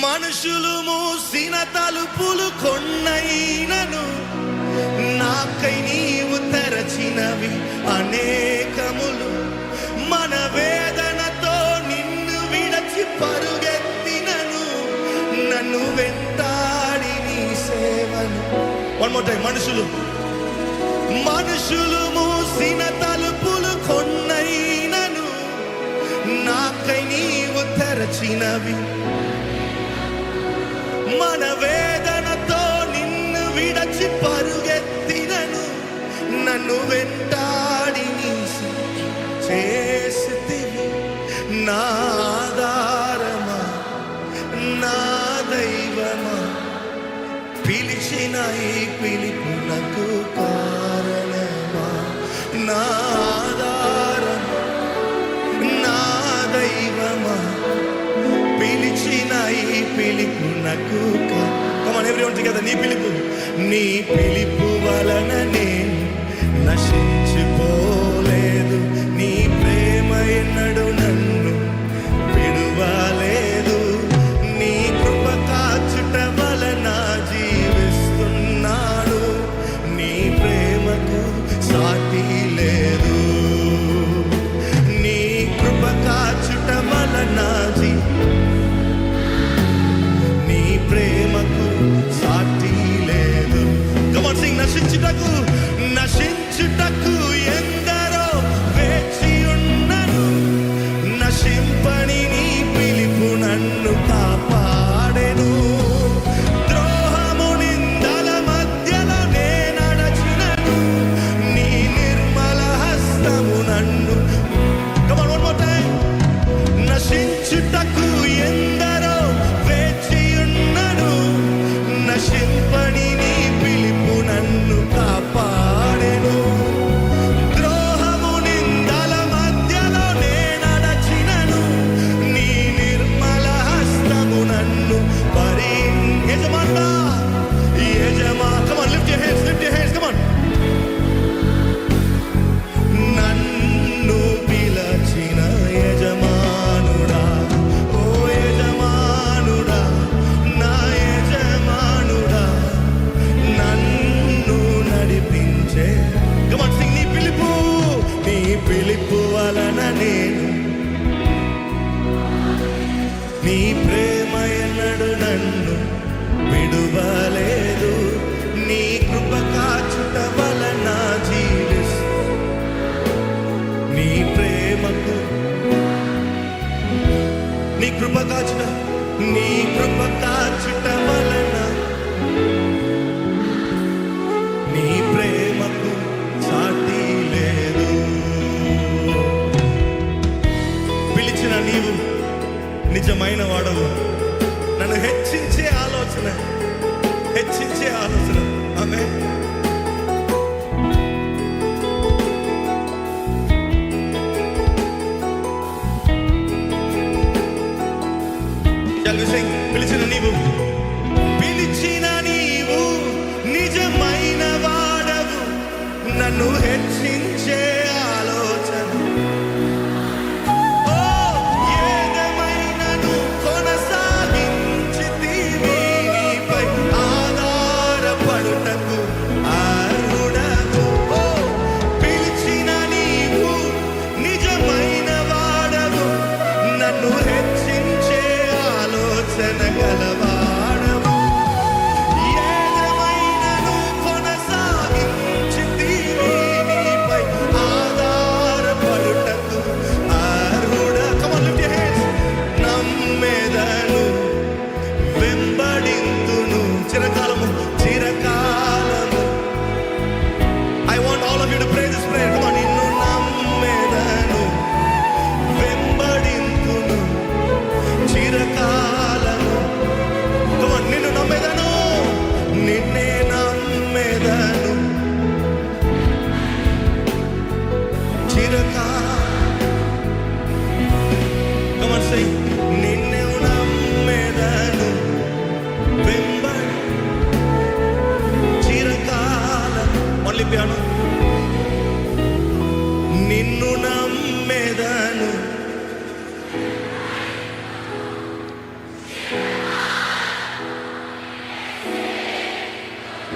మనుషులు మూసిన తలుపులు కొన్నైనను నాకై నీవు తెరచినవి అనేకములు. మన వేదనతో నిన్ను విడచి పరుగెత్తినను నన్ను వెంటాడి నీ సేవను. మనుషులు. మనుషులు మూసిన విరచినవి మన వేదనతో నిన్ను విడచి పరుగెత్తినను. నన్ను వెంటాడి చేసితివి. నాదారమా నా దైవమా? పిలిచిన ఈ పిలుపునకు నాకు కమాన్ ఎవ్రీవన్ టుగెదర్ నీ పిలుపు నీ పిలుపు వలననే నశి నన్ను విడువలేదు. నీ కృప కాచుట వలన జీవిస్తూ నీ ప్రేమకు నీ కృప కాచుట నీ కృప కాచుట వలన నీ ప్రేమకు సాటి లేదు. పిలిచిన నీవు నిజమైన వాడవు. నన్ను హెచ్చించే ఆలోచన హెచ్చించే ఆలోచన ఆమె పిలిచిన నీవు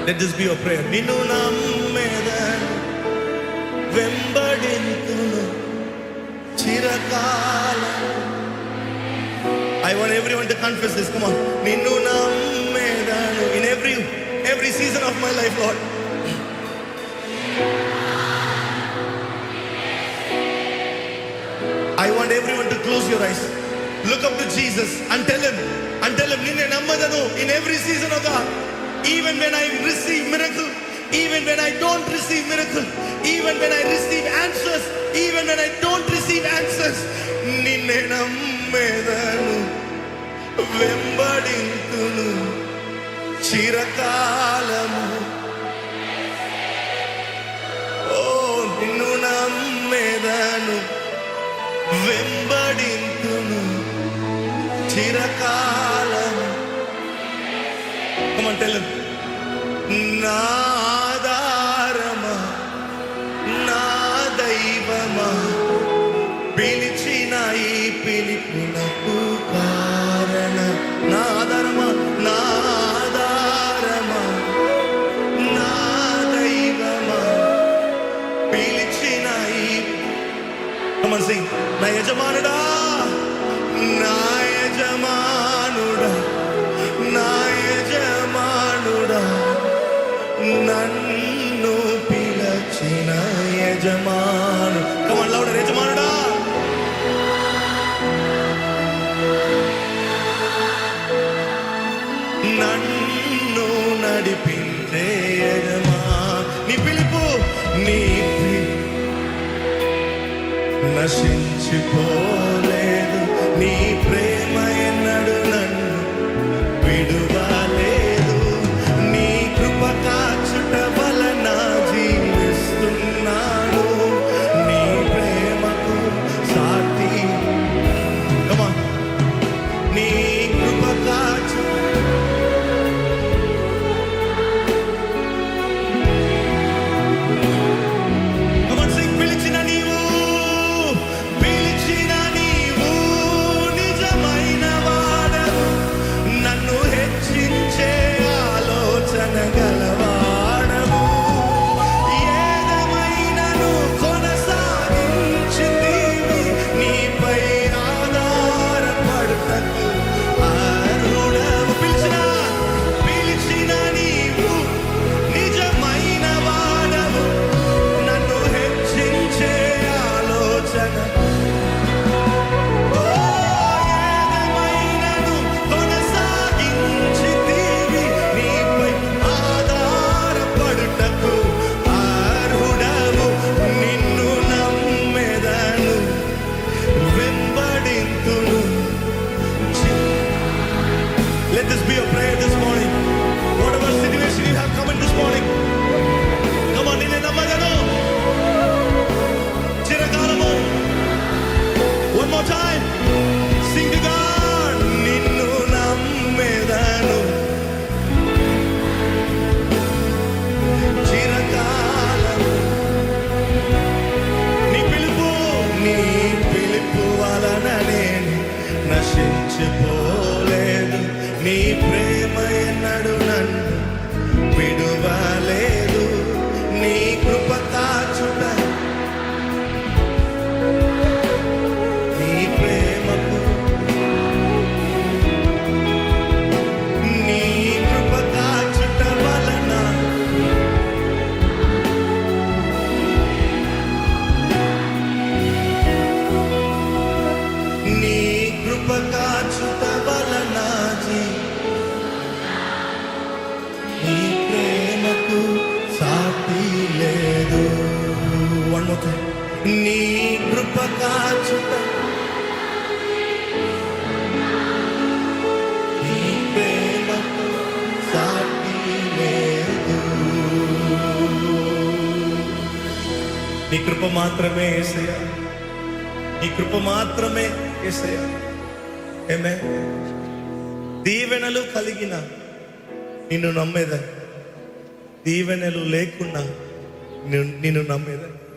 Let this be your prayer నిన్ను నమ్మేదను వెంబడింతును చిరకాలం I want everyone to confess this. Come on. నిన్ను నమ్మేదను in every every season of my life, Lord. I want everyone to close your eyes. Look up to Jesus and tell him, and tell him, నిన్నే నమ్మదను in every season of God. Even when I receive miracle, even when I don't receive miracle, even when I receive answers, even when I don't receive answers, నిన్నే నమ్మేదను వెంబడింతును చిరకాలము ఓ నిన్ను నమ్మేదను వెంబడింతును చిరకాలము Come నాదారమా నా నా దైవమా? పిలిచిన ఈ పిలుపునకు యజమాను కమన్ లౌడర్ యజమానుడా. నన్ను నడిపించే యజమా నీ పిలుపు నీ నశించిపో నీ కృప కాచుట. నీ సాటి కృప మాత్రమే ఏసయ్యా. నీ కృప మాత్రమే ఏసయ్యా. ఏమే దీవెనలు కలిగిన నిన్ను నమ్మేదని దీవెనలు లేకున్నా నిన్ను నిన్ను